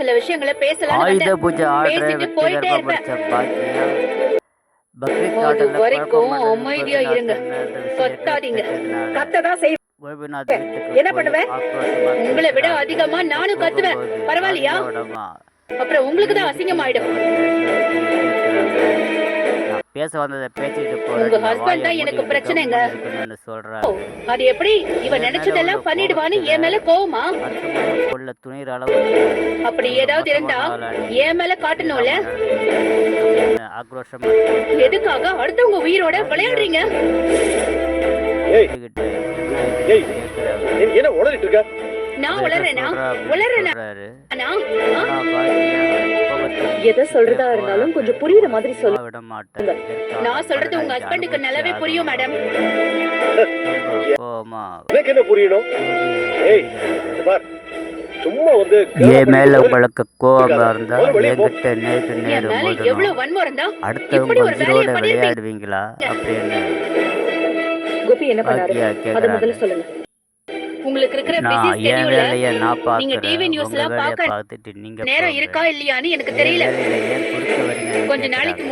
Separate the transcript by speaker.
Speaker 1: சில விஷயங்களை பேசலாம்
Speaker 2: ஆயுத பூஜை ஆர்டரை
Speaker 1: போயிட்டே இருப்பேன். அது வரைக்கும் அமைதியா இருங்க. கத்தாதீங்க.
Speaker 3: கத்ததான்
Speaker 2: வீட்டுக்கு
Speaker 3: என்ன
Speaker 2: போய்
Speaker 3: பண்ணுவ?
Speaker 2: ஆக்ரோஷமா
Speaker 1: உங்களை விட. அதிகமா நானும் கத்துவேன். பரவாயில்லையா? அப்புறம் உங்களுக்கு தான் அசிங்கமாயிடும்
Speaker 2: பேச வந்ததை பேசிட்டு
Speaker 1: உங்க husband தான் எனக்கு பிரச்சனைங்க.
Speaker 2: சொல்றேன்
Speaker 1: ஓ, அது எப்படி? இவ நினைச்சதெல்லாம் பண்ணிடுவான்னு என் மேல கோவமா?
Speaker 2: கொள்ள துணிற அளவு
Speaker 1: அப்படி ஏதாவது இருந்தா என் மேல காட்டணும்ல?
Speaker 2: ஆக்ரோஷமா
Speaker 1: எதுக்காக அடுத்தவங்க உயிரோட விளையாடுறீங்க?
Speaker 3: என்ன உளறிட்டு இருக்க?
Speaker 1: நான் உளறேனா? உளறேனா?
Speaker 3: எதை சொல்றதா இருந்தாலும் கொஞ்சம் புரியுற மாதிரி சொல்லு.
Speaker 2: விட மாட்டேன்
Speaker 1: நான் சொல்றது உங்க ஹஸ்பண்டுக்கு நல்லாவே புரியும் மேடம்
Speaker 2: கோமா
Speaker 3: எனக்கு என்ன புரியணும்? ஏய் பார். சும்மா வந்து
Speaker 2: என் மேல உங்களுக்கு கோபம் இருந்தா என்கிட்ட நேருக்கு நேரு
Speaker 1: என் மேல
Speaker 2: மோதணும்
Speaker 1: எவ்வளவு வன்முறை தான்
Speaker 2: அடுத்தவங்க உயிரோட. விளையாடுவீங்களா? அப்படின்னு
Speaker 3: கோபி என்ன பண்ணாரு?
Speaker 2: பாக்கியா
Speaker 3: அத முதல்ல
Speaker 2: கேக்குறாங்க.
Speaker 3: சொல்லுங்க
Speaker 1: உங்களுக்கு இருக்கிற பிஸி ஸ்கெடியூல்ல நீங்க பார்க்க
Speaker 2: பார்த்துட்டு நீங்க
Speaker 1: நேரம். இருக்கா இல்லையான்னு எனக்கு
Speaker 2: என்
Speaker 1: தெரியல கொஞ்ச நாளைக்கு.